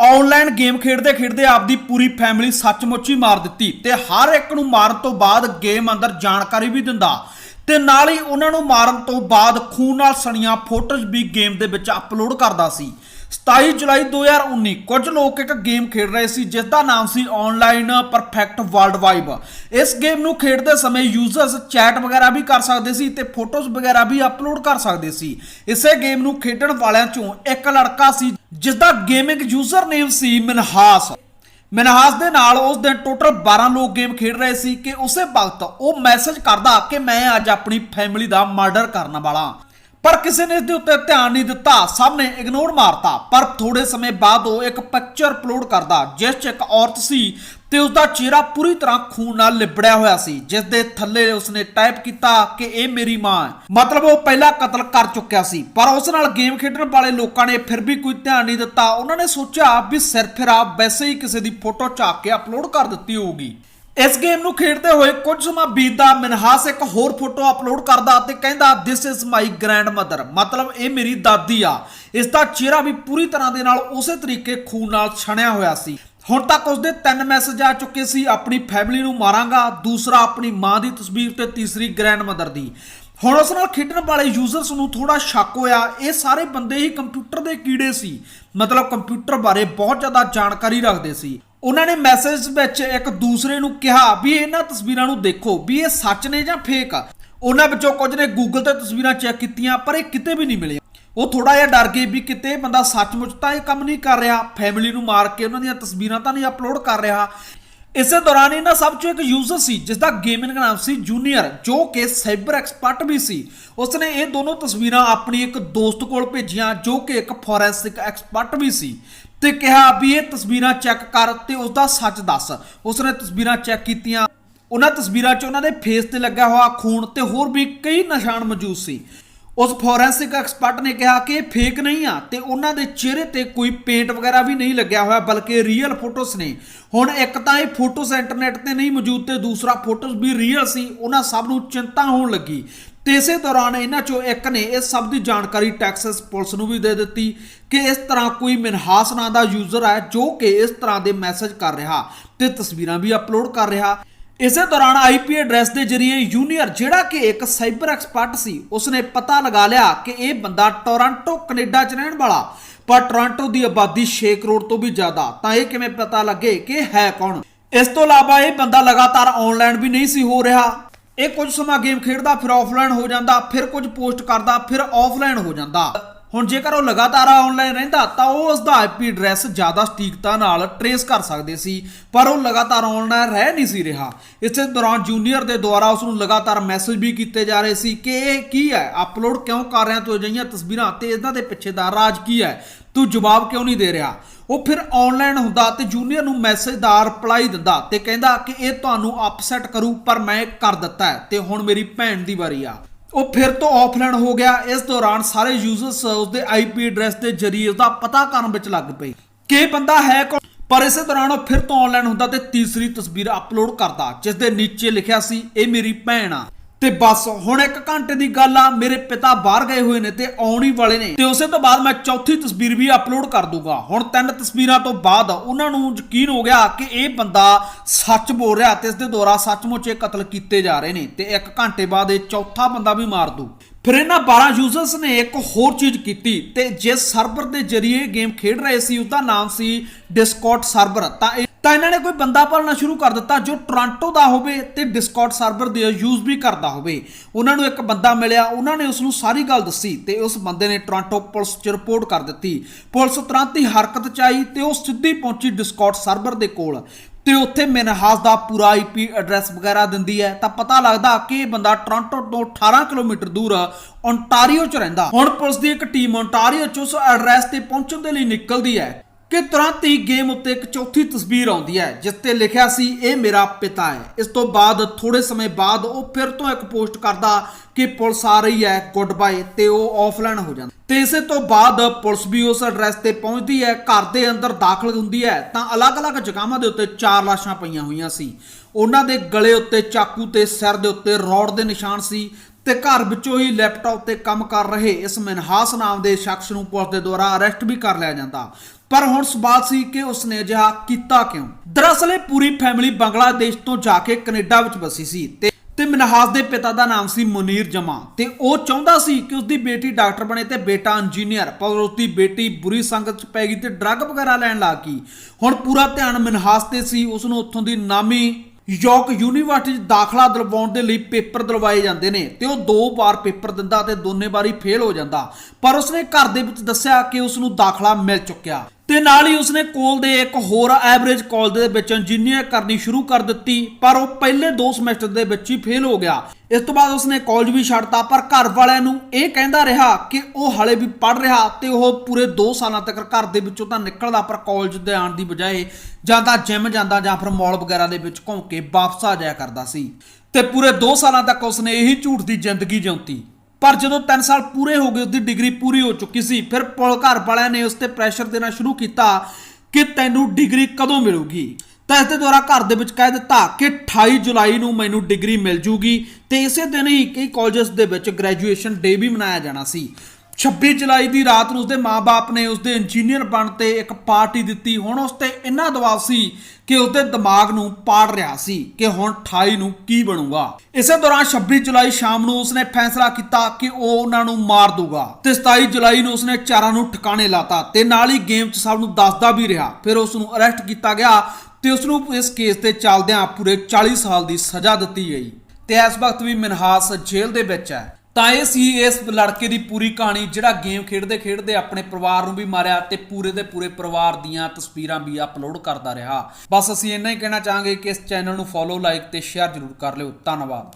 Online game ਖੇਡਦੇ ਖੇਡਦੇ ਆਪਦੀ ਪੂਰੀ ਫੈਮਿਲੀ ਸੱਚਮੁੱਚ ਹੀ ਮਾਰ ਦਿੱਤੀ ਤੇ ਹਰ ਇੱਕ ਨੂੰ ਮਾਰਨ ਤੋਂ ਬਾਅਦ ਗੇਮ ਅੰਦਰ ਜਾਣਕਾਰੀ ਵੀ ਦਿੰਦਾ। ਤੇ ਨਾਲ ਹੀ ਉਹਨਾਂ ਨੂੰ ਮਾਰਨ ਤੋਂ ਬਾਅਦ ਖੂਨ ਨਾਲ ਸਣੀਆਂ ਫੋਟੋਜ਼ ਵੀ ਗੇਮ ਦੇ ਵਿੱਚ ਅਪਲੋਡ ਕਰਦਾ ਸੀ। 27 ਜੁਲਾਈ 2019 ਕੁਝ ਲੋਕ ਇੱਕ ਗੇਮ ਖੇਡ ਰਹੇ ਸੀ, ਜਿਸ ਦਾ ਨਾਮ ਸੀ ਆਨਲਾਈਨ ਪਰਫੈਕਟ ਵਰਲਡ ਵਾਈਬ ਇਸ ਗੇਮ ਨੂੰ ਖੇਡਦੇ ਸਮੇਂ ਯੂਜ਼ਰਸ ਚੈਟ ਵਗੈਰਾ ਵੀ ਕਰ ਸਕਦੇ ਸੀ ਤੇ ਫੋਟੋਜ਼ ਵਗੈਰਾ ਵੀ ਅਪਲੋਡ ਕਰ ਸਕਦੇ ਸੀ। ਇਸੇ ਗੇਮ ਨੂੰ ਖੇਡਣ ਵਾਲਿਆਂ ਚੋਂ ਇੱਕ ਲੜਕਾ ਸੀ, ਜਿਸ ਦਾ ਗੇਮਿੰਗ ਯੂਜ਼ਰ ਨੇਮ ਸੀ ਮਨਹਾਸ ਮਨਹਾਸ ਦੇ ਨਾਲ ਉਸ ਦਿਨ ਟੋਟਲ 12 ਲੋਕ ਗੇਮ ਖੇਡ ਰਹੇ ਸੀ ਕਿ ਉਸੇ ਵਕਤ ਉਹ ਮੈਸੇਜ ਕਰਦਾ ਕਿ ਮੈਂ ਅੱਜ ਆਪਣੀ ਫੈਮਿਲੀ ਦਾ ਮਰਡਰ ਕਰਨ ਵਾਲਾ। ਪਰ ਕਿਸੇ ਨੇ ਇਸ ਦੇ ਉੱਤੇ ਧਿਆਨ ਨਹੀਂ ਦਿੱਤਾ, ਸਭ ਨੇ ਇਗਨੋਰ ਮਾਰਤਾ। ਪਰ ਥੋੜੇ ਸਮੇਂ ਬਾਅਦ ਉਹ ਇੱਕ ਪਿਕਚਰ ਅਪਲੋਡ ਕਰਦਾ, ਜਿਸ 'ਚ ਇੱਕ ਔਰਤ ਸੀ ਤੇ ਉਸ ਦਾ ਚਿਹਰਾ ਪੂਰੀ ਤਰ੍ਹਾਂ ਖੂਨ ਨਾਲ ਲਿਬੜਿਆ ਹੋਇਆ ਸੀ, ਜਿਸ ਦੇ ਥੱਲੇ ਉਸਨੇ ਟਾਈਪ ਕੀਤਾ ਕਿ ਇਹ ਮੇਰੀ ਮਾਂ ਹੈ। ਮਤਲਬ ਉਹ ਪਹਿਲਾ ਕਤਲ ਕਰ ਚੁੱਕਿਆ ਸੀ, ਪਰ ਉਸ ਨਾਲ ਗੇਮ ਖੇਡਣ ਵਾਲੇ ਲੋਕਾਂ ਨੇ ਫਿਰ ਵੀ ਕੋਈ ਧਿਆਨ ਨਹੀਂ ਦਿੱਤਾ। ਉਹਨਾਂ ਨੇ ਸੋਚਿਆ ਵੀ ਸਿਰਫ ਫਿਰ ਆ ਵੈਸੇ ਹੀ ਕਿਸੇ ਦੀ ਫੋਟੋ ਝਾਕ ਕੇ ਅਪਲੋਡ ਕਰ ਦਿੱਤੀ ਹੋਊਗੀ। ਇਸ ਗੇਮ ਨੂੰ ਖੇਡਦੇ ਹੋਏ ਕੁਝ ਸਮਾਂ ਬੀਤਦਾ ਮਨਹਾਸ ਇੱਕ ਹੋਰ ਫੋਟੋ ਅਪਲੋਡ ਕਰਦਾ ਤੇ ਕਹਿੰਦਾ this is my grandmother ਮਤਲਬ ਇਹ ਮੇਰੀ ਦਾਦੀ ਆ। ਇਸ ਦਾ ਚਿਹਰਾ ਵੀ ਪੂਰੀ ਤਰ੍ਹਾਂ ਦੇ ਨਾਲ ਉਸੇ ਤਰੀਕੇ ਖੂਨ ਨਾਲ ਛਣਿਆ ਹੋਇਆ ਸੀ। ਹੁਣ ਤੱਕ ਉਸਦੇ ਤਿੰਨ ਮੈਸੇਜ ਆ ਚੁੱਕੇ ਸੀ, ਆਪਣੀ ਫੈਮਿਲੀ ਨੂੰ ਮਾਰਾਂਗਾ, ਦੂਸਰਾ ਆਪਣੀ ਮਾਂ ਦੀ ਤਸਵੀਰ ਤੇ ਤੀਸਰੀ ਗ੍ਰੈਂਡ ਮਦਰ ਦੀ। ਹੁਣ ਉਸ ਨਾਲ ਖੇਡਣ ਵਾਲੇ ਯੂਜ਼ਰਸ ਨੂੰ ਥੋੜਾ ਸ਼ੱਕ ਹੋਇਆ, ਇਹ ਸਾਰੇ ਬੰਦੇ ਹੀ ਕੰਪਿਊਟਰ ਦੇ ਕੀੜੇ ਸੀ। ਮਤਲਬ ਕੰਪਿਊਟਰ ਬਾਰੇ ਬਹੁਤ ਜ਼ਿਆਦਾ ਜਾਣਕਾਰੀ ਰੱਖਦੇ ਸੀ। ਉਹਨਾਂ ਨੇ ਮੈਸੇਜ ਵਿੱਚ ਇੱਕ ਦੂਸਰੇ ਨੂੰ ਕਿਹਾ ਵੀ ਇਹਨਾਂ ਤਸਵੀਰਾਂ ਨੂੰ ਦੇਖੋ, ਵੀ ਇਹ ਸੱਚ ਨੇ ਜਾਂ ਫੇਕ ਆ। ਉਹਨਾਂ ਵਿੱਚੋਂ ਕੁਝ ਨੇ ਗੂਗਲ ਤੇ ਤਸਵੀਰਾਂ ਚੈੱਕ ਕੀਤੀਆਂ, ਪਰ ਇਹ ਕਿਤੇ ਵੀ ਨਹੀਂ ਮਿਲੀਆਂ। ਉਹ ਥੋੜਾ ਜਿਹਾ ਡਰ ਗਏ ਵੀ ਕਿਤੇ ਇਹ ਬੰਦਾ ਸੱਚਮੁੱਚ ਤਾਂ ਇਹ ਕੰਮ ਨਹੀਂ ਕਰ ਰਿਹਾ ਫੈਮਿਲੀ ਨੂੰ ਮਾਰ ਕੇ ਉਹਨਾਂ ਦੀਆਂ ਤਸਵੀਰਾਂ ਤਾਂ ਨਹੀਂ ਅਪਲੋਡ ਕਰ ਰਿਹਾ। ਇਸੇ ਦੌਰਾਨ ਇਹਨਾਂ ਸਭ ਚੋਂ ਇੱਕ ਯੂਜ਼ਰ ਸੀ ਜਿਸ ਦਾ ਗੇਮਿੰਗ ਨਾਮ ਸੀ ਜੂਨੀਅਰ ਜੋ ਕਿ ਸਾਈਬਰ ਐਕਸਪਰਟ ਵੀ ਸੀ। ਉਸਨੇ ਇਹ ਦੋਨੋਂ ਤਸਵੀਰਾਂ ਆਪਣੀ ਇੱਕ ਦੋਸਤ ਕੋਲ ਭੇਜੀਆਂ, ਜੋ ਕਿ ਇੱਕ ਫੋਰੈਂਸਿਕ ਐਕਸਪਰਟ ਵੀ ਸੀ ਤੇ ਕਿਹਾ ਵੀ ਇਹ ਤਸਵੀਰਾਂ ਚੈੱਕ ਕਰ ਤੇ ਉਸ ਦਾ ਸੱਚ ਦੱਸ। ਉਸਨੇ ਤਸਵੀਰਾਂ ਚੈੱਕ ਕੀਤੀਆਂ। ਉਹਨਾਂ ਤਸਵੀਰਾਂ 'ਚ ਉਹਨਾਂ ਦੇ ਫੇਸ ਤੇ ਲੱਗਾ ਹੋਇਆ ਖੂਨ ਤੇ ਹੋਰ ਵੀ ਕਈ ਨਿਸ਼ਾਨ ਮੌਜੂਦ ਸੀ। ਉਸ ਫੋਰੈਂਸਿਕ ਐਕਸਪਰਟ ਨੇ ਕਿਹਾ ਕਿ ਇਹ ਫੇਕ ਨਹੀਂ ਆ ਤੇ ਉਹਨਾਂ ਦੇ ਚਿਹਰੇ ਤੇ ਕੋਈ ਪੇਂਟ ਵਗੈਰਾ ਵੀ ਨਹੀਂ ਲੱਗਿਆ ਹੋਇਆ, ਬਲਕਿ ਰੀਅਲ ਫੋਟੋਸ ਨੇ। ਹੁਣ ਇੱਕ ਤਾਂ ਇਹ ਫੋਟੋਸ ਇੰਟਰਨੈਟ ਤੇ ਨਹੀਂ ਮੌਜੂਦ ਤੇ ਦੂਸਰਾ ਫੋਟੋਸ ਵੀ ਰੀਅਲ ਸੀ, ਉਹਨਾਂ ਸਭ ਨੂੰ ਚਿੰਤਾ ਹੋਣ ਲੱਗੀ। ਤੇ ਇਸੇ ਦੌਰਾਨ ਇਹਨਾਂ ਚੋਂ ਇੱਕ ਨੇ ਇਸ ਸਭ ਦੀ ਜਾਣਕਾਰੀ ਟੈਕਸਸ ਪੁਲਿਸ ਨੂੰ ਵੀ ਦੇ ਦਿੱਤੀ ਕਿ ਇਸ ਤਰ੍ਹਾਂ ਕੋਈ ਮਿਨਹਾਸ ਨਾਂ ਦਾ ਯੂਜ਼ਰ ਹੈ ਜੋ ਕਿ ਇਸ ਤਰ੍ਹਾਂ ਦੇ ਮੈਸੇਜ ਕਰ ਰਿਹਾ ਤੇ ਤਸਵੀਰਾਂ ਵੀ ਅਪਲੋਡ ਕਰ ਰਿਹਾ। ਇਸੇ ਦੌਰਾਨ ਆਈਪੀ ਐਡਰੈਸ ਦੇ ਜ਼ਰੀਏ ਜੂਨੀਅਰ ਜਿਹੜਾ ਕਿ ਇੱਕ ਸਾਈਬਰ ਐਕਸਪਰਟ ਸੀ, ਉਸਨੇ ਪਤਾ ਲਗਾ ਲਿਆ ਕਿ ਇਹ ਬੰਦਾ ਟੋਰਾਂਟੋ, ਕੈਨੇਡਾ 'ਚ ਰਹਿਣ ਵਾਲਾ। ਪਰ ਟੋਰਾਂਟੋ ਦੀ ਆਬਾਦੀ 6 ਕਰੋੜ ਤੋਂ ਵੀ ਜ਼ਿਆਦਾ, ਤਾਂ ਇਹ ਕਿਵੇਂ ਪਤਾ ਲੱਗੇ ਕਿ ਹੈ ਕੌਣ? ਇਸ ਤੋਂ ਇਲਾਵਾ ਇਹ ਬੰਦਾ ਲਗਾਤਾਰ ਆਨਲਾਈਨ ਵੀ ਨਹੀਂ ਸੀ ਹੋ ਰਿਹਾ। ਇਹ ਕੁਝ ਸਮਾਂ ਗੇਮ ਖੇਡਦਾ, ਫਿਰ ਆਫਲਾਈਨ ਹੋ ਜਾਂਦਾ, ਫਿਰ ਕੁਝ ਪੋਸਟ ਕਰਦਾ, ਫਿਰ ਆਫਲਾਈਨ ਹੋ ਜਾਂਦਾ। ਹੁਣ ਜੇਕਰ ਉਹ ਲਗਾਤਾਰ ਆਨਲਾਈਨ ਰਹਿੰਦਾ, ਤਾਂ ਉਹ ਉਸ ਦਾ ਆਈਪੀ ਐਡਰੈਸ ਜ਼ਿਆਦਾ ਸਟੀਕਤਾ ਨਾਲ ਟਰੇਸ ਕਰ ਸਕਦੇ ਸੀ, ਪਰ ਉਹ ਲਗਾਤਾਰ ਆਨਲਾਈਨ ਰਹਿ ਨਹੀਂ ਸੀ ਰਿਹਾ। ਇਸੇ ਦੌਰਾਨ ਜੂਨੀਅਰ ਦੇ ਦੁਆਰਾ ਉਸ ਨੂੰ ਲਗਾਤਾਰ ਮੈਸੇਜ ਵੀ ਕੀਤੇ ਜਾ ਰਹੇ ਸੀ ਕਿ ਇਹ ਕੀ ਹੈ? ਅਪਲੋਡ ਕਿਉਂ ਕਰ ਰਿਹਾ? ਤੂੰ ਅਜਿਹੀਆਂ ਤਸਵੀਰਾਂ ਤੇ ਇਹਨਾਂ ਦੇ ਪਿੱਛੇ ਦਾ ਰਾਜ ਕੀ ਹੈ? ਤੂੰ ਜਵਾਬ ਕਿਉਂ ਨਹੀਂ ਦੇ ਰਿਹਾ? ਉਹ ਫਿਰ ਆਨਲਾਈਨ ਹੁੰਦਾ ਤੇ ਜੂਨੀਅਰ ਨੂੰ ਮੈਸੇਜ ਦਾ ਰਿਪਲਾਈ ਦਿੰਦਾ ਤੇ ਕਹਿੰਦਾ ਕਿ ਇਹ ਤੁਹਾਨੂੰ ਅਪਸੈਟ ਕਰੂ, ਪਰ ਮੈਂ ਕਰ ਦਿੱਤਾ ਹੈ ਤੇ ਹੁਣ ਮੇਰੀ ਭੈਣ ਦੀ ਵਾਰੀ ਆ। ਉਹ ਫਿਰ ਤੋਂ ਆਫਲਾਈਨ ਹੋ ਗਿਆ। ਇਸ ਦੌਰਾਨ ਸਾਰੇ ਯੂਜ਼ਰਸ ਉਸਦੇ ਆਈਪੀ ਐਡਰੈਸ ਦੇ ਜ਼ਰੀਏ ਉਸਦਾ ਪਤਾ ਕਰਨ ਵਿੱਚ ਲੱਗ ਪਏ। ਕਿ ਬੰਦਾ ਹੈ ਕੌਣ? ਪਰ ਇਸੇ ਦੌਰਾਨ ਉਹ ਫਿਰ ਤੋਂ ਆਨਲਾਈਨ ਹੁੰਦਾ ਤੇ ਤੀਸਰੀ ਤਸਵੀਰ ਅਪਲੋਡ ਕਰਦਾ ਜਿਸ ਦੇ ਨੀਚੇ ਲਿਖਿਆ ਸੀ, ਇਹ ਮੇਰੀ ਭੈਣ ਆ। ਤੇ ਬਸ ਹੁਣ ਇੱਕ ਘੰਟੇ ਦੀ ਗੱਲ ਆ, ਮੇਰੇ ਪਿਤਾ ਬਾਹਰ ਗਏ ਹੋਏ ਨੇ ਤੇ ਆਉਣ ਹੀ ਵਾਲੇ ਨੇ। ਤੇ ਉਸੇ ਤੋਂ ਬਾਅਦ ਮੈਂ ਚੌਥੀ ਤਸਵੀਰ ਵੀ ਅਪਲੋਡ ਕਰ ਦੂੰਗਾ। ਹੁਣ ਤਿੰਨ ਤਸਵੀਰਾਂ ਤੋਂ ਬਾਅਦ ਉਹਨਾਂ ਨੂੰ ਯਕੀਨ ਹੋ ਗਿਆ ਕਿ ਇਹ ਬੰਦਾ ਸੱਚ ਬੋਲ ਰਿਹਾ ਤੇ ਇਸ ਦੇ ਦੁਆਰਾ ਸੱਚਮੁੱਚ ਇਹ ਕਤਲ ਕੀਤੇ ਜਾ ਰਹੇ ਨੇ ਤੇ ਇੱਕ ਘੰਟੇ ਬਾਅਦ ਇਹ ਚੌਥਾ ਬੰਦਾ ਵੀ ਮਾਰ ਦੂ। ਫਿਰ ਇਹਨਾਂ 12 ਯੂਜ਼ਰਸ ਨੇ ਇੱਕ ਹੋਰ ਚੀਜ਼ ਕੀਤੀ ਤੇ ਜਿਸ ਸਰਵਰ ਦੇ ਜ਼ਰੀਏ ਗੇਮ ਖੇਡ ਰਹੇ ਸੀ ਉਹਦਾ ਨਾਮ ਸੀ ਡਿਸਕੌਰਡ ਸਰਵਰ ਤਾਂ ਇਹ ਤਾਂ ਇਹਨਾਂ ਨੇ ਕੋਈ ਬੰਦਾ ਪਾਲਣਾ ਸ਼ੁਰੂ ਕਰ ਦਿੱਤਾ ਜੋ ਟੋਰਾਂਟੋ ਦਾ ਹੋਵੇ ਤੇ ਡਿਸਕੌਰਡ ਸਰਵਰ ਦੇ ਯੂਜ਼ ਵੀ ਕਰਦਾ ਹੋਵੇ। ਉਹਨਾਂ ਨੂੰ ਇੱਕ ਬੰਦਾ ਮਿਲਿਆ, ਉਹਨਾਂ ਨੇ ਉਸ ਨੂੰ ਸਾਰੀ ਗੱਲ ਦੱਸੀ ਤੇ ਉਸ ਬੰਦੇ ਨੇ ਟੋਰਾਂਟੋ ਪੁਲਿਸ 'ਚ ਰਿਪੋਰਟ ਕਰ ਦਿੱਤੀ। ਪੁਲਿਸ ਤੁਰੰਤ ਹੀ ਹਰਕਤ 'ਚ ਆਈ ਤੇ ਉਹ ਸਿੱਧੀ ਪਹੁੰਚੀ ਡਿਸਕੌਰਡ ਸਰਵਰ ਦੇ ਕੋਲ ਤੇ ਉੱਥੇ ਮਿਨਹਾਸ ਦਾ ਪੂਰਾ ਆਈਪੀ ਐਡਰੈਸ ਵਗੈਰਾ ਦਿੰਦੀ ਹੈ। ਤਾਂ ਪਤਾ ਲੱਗਦਾ ਕਿ ਇਹ ਬੰਦਾ ਟੋਰਾਂਟੋ ਤੋਂ 18 ਕਿਲੋਮੀਟਰ ਦੂਰ ਓਨਟਾਰੀਓ 'ਚ ਰਹਿੰਦਾ। ਹੁਣ ਪੁਲਿਸ ਦੀ ਇੱਕ ਟੀਮ ਓਨਟਾਰੀਓ 'ਚ ਉਸ ਐਡਰੈਸ ਤੇ ਪਹੁੰਚਣ ਦੇ ਲਈ ਨਿਕਲਦੀ ਹੈ। ਕਿ ਤੁਰੰਤ ਹੀ ਗੇਮ ਉੱਤੇ ਇੱਕ ਚੌਥੀ ਤਸਵੀਰ ਆਉਂਦੀ ਹੈ, ਜਿਸ ਤੇ ਲਿਖਿਆ ਸੀ, ਇਹ ਮੇਰਾ ਪਿਤਾ ਹੈ। ਇਸ ਤੋਂ ਬਾਅਦ ਥੋੜੇ ਸਮੇਂ ਬਾਅਦ ਉਹ ਫਿਰ ਤੋਂ ਇੱਕ ਪੋਸਟ ਕਰਦਾ ਕਿ ਪੁਲਿਸ ਆ ਰਹੀ ਹੈ, ਗੁੱਡ ਬਾਏ, ਤੇ ਉਹ ਆਫਲਾਈਨ ਹੋ ਜਾਂਦਾ। ਤੇ ਇਸੇ ਤੋਂ ਬਾਅਦ ਪੁਲਿਸ ਵੀ ਉਸ ਐਡਰੈਸ ਤੇ ਪਹੁੰਚਦੀ ਹੈ, ਘਰ ਦੇ ਅੰਦਰ ਦਾਖਲ ਹੁੰਦੀ ਹੈ। ਤਾਂ ਅਲੱਗ-ਅਲੱਗ ਜਗ੍ਹਾਵਾਂ ਦੇ ਉੱਤੇ ਚਾਰ ਲਾਸ਼ਾਂ ਪਈਆਂ ਹੋਈਆਂ ਸੀ। ਉਹਨਾਂ ਦੇ ਗਲੇ ਉੱਤੇ ਚਾਕੂ ਤੇ ਸਿਰ ਦੇ ਉੱਤੇ ਰੌਡ ਦੇ ਨਿਸ਼ਾਨ ਸੀ। ਤੇ ਘਰ ਵਿੱਚੋਂ ਹੀ ਲੈਪਟਾਪ ਤੇ ਕੰਮ ਕਰ ਰਹੇ ਇਸ ਮਨਹਾਸ ਨਾਮ ਦੇ ਸ਼ਖਸ ਨੂੰ ਪੁਲਿਸ ਦੇ ਦੁਆਰਾ ਅਰੈਸਟ ਵੀ ਕਰ ਲਿਆ ਜਾਂਦਾ। ਪਰ ਹੁਣ ਸਵਾਲ ਸੀ ਕਿ ਉਸਨੇ ਅਜਿਹਾ ਕੀਤਾ ਕਿਉਂ? ਦਰਅਸਲ ਇਹ ਪੂਰੀ ਫੈਮਿਲੀ ਬੰਗਲਾਦੇਸ਼ ਤੋਂ ਜਾ ਕੇ ਕੈਨੇਡਾ ਵਿੱਚ ਵਸੀ ਸੀ ਤੇ ਤੇ ਮਨਹਾਸ ਦੇ ਪਿਤਾ ਦਾ ਨਾਮ ਸੀ ਮੁਨੀਰ ਜਮਾ ਤੇ ਉਹ ਚਾਹੁੰਦਾ ਸੀ ਕਿ ਉਸਦੀ ਬੇਟੀ ਡਾਕਟਰ ਬਣੇ ਤੇ ਬੇਟਾ ਇੰਜੀਨੀਅਰ ਪਰ ਉਸਦੀ ਬੇਟੀ ਬੁਰੀ ਸੰਗਤ ਚ ਪੈ ਗਈ ਤੇ ਡਰੱਗ ਵਗੈਰਾ ਲੈਣ ਲੱਗ ਗਈ। ਹੁਣ ਪੂਰਾ ਧਿਆਨ ਮਨਹਾਸ ਤੇ ਸੀ ਉਸ ਨੂੰ ਉੱਥੋਂ ਦੀ ਨਾਮੀ ਯੋਕ ਯੂਨੀਵਰਸਿਟੀ 'ਚ ਦਾਖਲਾ ਦਿਲਵਾਉਣ ਦੇ ਲਈ ਪੇਪਰ ਦਿਲਵਾਏ ਜਾਂਦੇ ਨੇ ਤੇ ਉਹ ਦੋ ਵਾਰ ਪੇਪਰ ਦਿੰਦਾ ਤੇ ਦੋਨੇ ਵਾਰੀ ਫੇਲ ਹੋ ਜਾਂਦਾ। ਪਰ ਉਸਨੇ ਘਰ ਦੇ ਵਿੱਚ ਦੱਸਿਆ ਕਿ ਉਸ ਨੂੰ ਦਾਖਲਾ ਮਿਲ ਚੁੱਕਿਆ। ਤੇ ਨਾਲ ਹੀ ਉਸਨੇ ਕੋਲ ਦੇ ਇੱਕ ਹੋਰ ਐਵਰੇਜ ਕਾਲਜ ਦੇ ਵਿੱਚ ਇੰਜੀਨੀਅਰ ਕਰਨੀ ਸ਼ੁਰੂ ਕਰ ਦਿੱਤੀ, ਪਰ ਉਹ ਪਹਿਲੇ ਦੋ ਸਮੈਸਟਰ ਦੇ ਵਿੱਚ ਹੀ ਫੇਲ ਹੋ ਗਿਆ। ਇਸ ਤੋਂ ਬਾਅਦ ਉਸਨੇ ਕਾਲਜ ਵੀ ਛੱਡਤਾ, ਪਰ ਘਰ ਵਾਲਿਆਂ ਨੂੰ ਇਹ ਕਹਿੰਦਾ ਰਿਹਾ ਕਿ ਉਹ ਹਾਲੇ ਵੀ ਪੜ੍ਹ ਰਿਹਾ ਤੇ ਉਹ ਪੂਰੇ 2 ਸਾਲਾਂ ਤੱਕ ਘਰ ਦੇ ਵਿੱਚੋਂ ਤਾਂ ਨਿਕਲਦਾ, ਪਰ ਕਾਲਜ ਦੇ ਆਉਣ ਦੀ ਬਜਾਏ ਜਾਂ ਤਾਂ ਜਿਮ ਜਾਂਦਾ ਜਾਂ ਫਿਰ ਮਾਲ ਵਗੈਰਾ ਦੇ ਵਿੱਚ ਘੁੰਮ ਕੇ ਵਾਪਸ ਆ ਜਾਇਆ ਕਰਦਾ ਸੀ। ਤੇ ਪੂਰੇ 2 ਸਾਲਾਂ ਤੱਕ ਉਸਨੇ ਇਹੀ ਝੂਠ ਦੀ ਜ਼ਿੰਦਗੀ ਜਿਉਂਤੀ। ਪਰ ਜਦੋਂ 3 ਸਾਲ ਪੂਰੇ ਹੋ ਗਏ ਉਹਦੀ ਡਿਗਰੀ ਪੂਰੀ ਹੋ ਚੁੱਕੀ ਸੀ, ਫਿਰ ਪੁਲ ਘਰ ਵਾਲਿਆਂ ਨੇ ਉਸ ਤੇ ਪ੍ਰੈਸ਼ਰ ਦੇਣਾ ਸ਼ੁਰੂ ਕੀਤਾ ਕਿ ਤੈਨੂੰ ਡਿਗਰੀ ਕਦੋਂ ਮਿਲੂਗੀ। ਤਾਂ ਇਸ ਦੇ ਦੁਆਰਾ ਘਰ ਦੇ ਵਿੱਚ ਕਹਿ ਦਿੱਤਾ ਕਿ 28 ਜੁਲਾਈ ਨੂੰ ਮੈਨੂੰ ਡਿਗਰੀ ਮਿਲ ਜੂਗੀ ਤੇ ਇਸੇ ਦਿਨ ਹੀ ਕਈ ਕਾਲਜਸ ਦੇ ਵਿੱਚ ਗ੍ਰੈਜੂਏਸ਼ਨ ਡੇ ਵੀ ਮਨਾਇਆ ਜਾਣਾ ਸੀ। 26 ਜੁਲਾਈ ਦੀ ਰਾਤ ਨੂੰ ਉਸਦੇ ਮਾਪੇ ਨੇ ਉਸਦੇ ਇੰਜੀਨੀਅਰ ਬਣ ਤੇ ਇੱਕ ਪਾਰਟੀ ਦਿੱਤੀ। ਹੁਣ ਉਸ ਤੇ ਇੰਨਾ ਦਬਾਅ ਸੀ ਕਿ ਉਸਦੇ ਦਿਮਾਗ ਨੂੰ ਪਾੜ ਰਿਹਾ ਸੀ ਕਿ ਹੁਣ 28 ਨੂੰ ਕੀ ਬਣੂਗਾ। ਇਸੇ ਦੌਰਾਨ 26 ਜੁਲਾਈ ਸ਼ਾਮ ਨੂੰ ਉਸਨੇ ਫੈਸਲਾ ਕੀਤਾ ਕਿ ਉਹ ਉਹਨਾਂ ਨੂੰ ਮਾਰ ਦੂਗਾ ਤੇ 27 ਜੁਲਾਈ ਨੂੰ ਉਸਨੇ ਚਾਰਾਂ ਨੂੰ ਠਿਕਾਣੇ ਲਾਤਾ ਤੇ ਨਾਲ ਹੀ ਗੇਮ 'ਚ ਸਭ ਨੂੰ ਦੱਸਦਾ ਵੀ ਰਿਹਾ। ਫਿਰ ਉਸ ਨੂੰ ਅਰੈਸਟ ਕੀਤਾ ਗਿਆ ਤੇ ਉਸ ਨੂੰ ਇਸ ਕੇਸ ਤੇ ਚੱਲਦਿਆਂ ਪੂਰੇ 40 ਸਾਲ ਦੀ ਸਜ਼ਾ ਦਿੱਤੀ ਗਈ। ਤੇ ਇਸ ਵਕਤ ਵੀ ਮਨਹਾਸ ਜੇਲ੍ਹ ਦੇ ਵਿੱਚ ਹੈ। ਤਾਂ ਇਹ ਸੀ ਇਸ ਲੜਕੇ ਦੀ ਪੂਰੀ ਕਹਾਣੀ, ਜਿਹੜਾ ਗੇਮ ਖੇਡਦੇ ਖੇਡਦੇ ਆਪਣੇ ਪਰਿਵਾਰ ਨੂੰ ਵੀ ਮਾਰਿਆ ਤੇ ਪੂਰੇ ਦੇ ਪੂਰੇ ਪਰਿਵਾਰ ਦੀਆਂ ਤਸਵੀਰਾਂ ਵੀ ਅਪਲੋਡ ਕਰਦਾ ਰਿਹਾ। ਬਸ ਅਸੀਂ ਇੰਨਾ ਹੀ ਕਹਿਣਾ ਚਾਹਾਂਗੇ ਕਿ ਇਸ ਚੈਨਲ ਨੂੰ ਫੋਲੋ ਲਾਈਕ ਤੇ ਸ਼ੇਅਰ ਜ਼ਰੂਰ ਕਰ ਲਿਓ। ਧੰਨਵਾਦ।